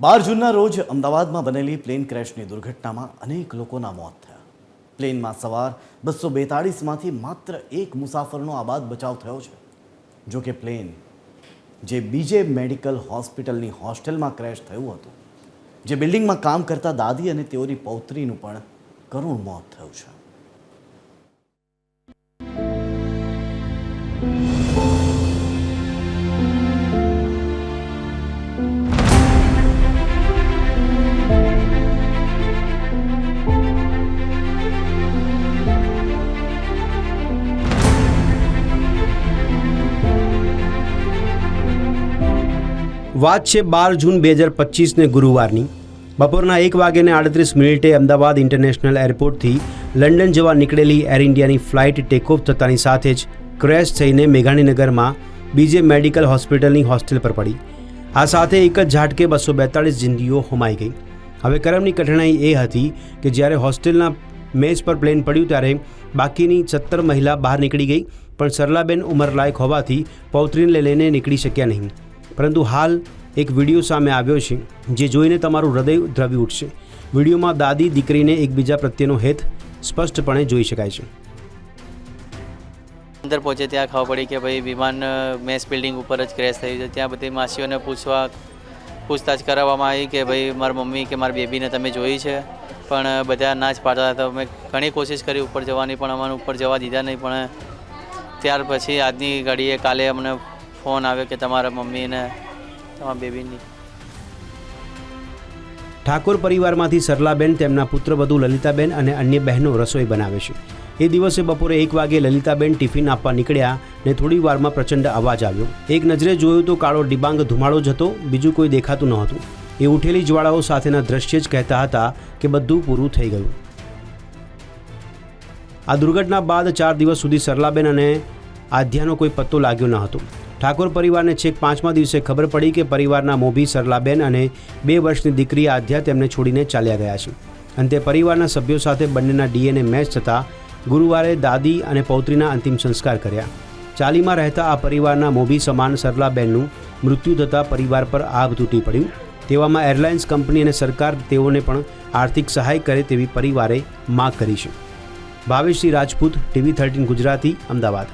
બાર જૂનના રોજ અમદાવાદમાં બનેલી પ્લેન ક્રેશની દુર્ઘટનામાં અનેક લોકોના મોત થયા. પ્લેનમાં સવાર બસો બેતાળીસમાંથી માત્ર એક મુસાફરનો આબાદ બચાવ થયો છે. જો કે પ્લેન, જે બીજે મેડિકલ હોસ્પિટલની હોસ્ટેલમાં ક્રેશ થયું હતું, જે બિલ્ડિંગમાં કામ કરતા દાદી અને તેઓની પૌત્રીનું પણ કરુણ મોત થયું છે. વાત છે બાર જૂન બે હજાર પચીસને ગુરુવારની. બપોરના એક વાગ્યાને આડત્રીસ મિનિટે અમદાવાદ ઇન્ટરનેશનલ એરપોર્ટથી લંડન જવા નીકળેલી એર ઇન્ડિયાની ફ્લાઇટ ટેકઓફ થતાની સાથે જ ક્રેશ થઈને મેઘાણીનગરમાં બીજે મેડિકલ હોસ્પિટલની હોસ્ટેલ પર પડી. આ સાથે એક જ ઝાટકે બસો બેતાળીસ જિંદગીઓ હોમાઈ ગઈ. હવે કરમની કઠણાઈ એ હતી કે જ્યારે હોસ્ટેલના મેચ પર પ્લેન પડ્યું ત્યારે બાકીની સત્તર મહિલા બહાર નીકળી ગઈ, પણ સરલાબેન ઉંમરલાયક હોવાથી પૌત્રીને લઈને નીકળી શક્યા નહીં. પરંતુ હાલ એક વીડિયો સામે આવ્યો છે, જે જોઈને તમારું હૃદય દ્રવી ઉઠશે. વિડીયોમાં દાદી દીકરીને એકબીજા પ્રત્યેનો હેત સ્પષ્ટપણે જોઈ શકાય છે. અંદર પહોંચે ત્યાં ખબર પડી કે ભાઈ વિમાન મેસ બિલ્ડિંગ ઉપર જ ક્રેશ થયું છે. ત્યાં બધી માસીઓને પૂછવા, પૂછતાછ કરાવવામાં આવી કે ભાઈ મારી મમ્મી કે મારી બેબીને તમે જોઈ છે. પણ બધા ના જ પાડતા હતા. અમે ઘણી કોશિશ કરી ઉપર જવાની, પણ અમને ઉપર જવા દીધા નહીં. પણ, ત્યાર પછી આજની ઘડીએ કાલે અમને ફોન આવ્યો કે તમારા મમ્મીને, તમારા બેબીની. ઠાકોર પરિવારમાંથી સરલાબેન, તેમના પુત્રવધુ લલિતાબેન અને અન્ય બહેનો રસોઈ બનાવે છે. એ દિવસે બપોરે એક વાગે લલિતાબેન ટિફિન આપવા નીકળ્યા ને થોડી વારમાં પ્રચંડ અવાજ આવ્યો. એક નજરે જોયું તો કાળો ડિબાંગ ધુમાડો જ હતો, બીજું કોઈ દેખાતું નહોતું એ ઉઠેલી જ્વાળાઓ સાથેના દ્રશ્ય જ કહેતા હતા કે બધું પૂરું થઈ ગયું. આ દુર્ઘટના બાદ ચાર દિવસ સુધી સરલાબેન અને આધ્યાનો કોઈ પત્તો લાગ્યો ન હતો. ઠાકોર પરિવારને છેક પાંચમા દિવસે ખબર પડી કે પરિવારના મોભી સરલાબેન અને બે વર્ષની દીકરી આધ્યા તેમને છોડીને ચાલ્યા ગયા છે. અંતે પરિવારના સભ્યો સાથે બંનેના ડીએનએ મેચ થતાં ગુરુવારે દાદી અને પૌત્રીના અંતિમ સંસ્કાર કર્યા. ચાલીમાં રહેતા આ પરિવારના મોભી સમાન સરલાબેનનું મૃત્યુ થતાં પરિવાર પર આગ તૂટી પડ્યું. તેવામાં એરલાઇન્સ કંપની અને સરકાર તેઓને પણ આર્થિક સહાય કરે તેવી પરિવારે માગ કરી છે. Bhaveshsinh Rajput, TV thirteen Gujarati, Ahmedabad.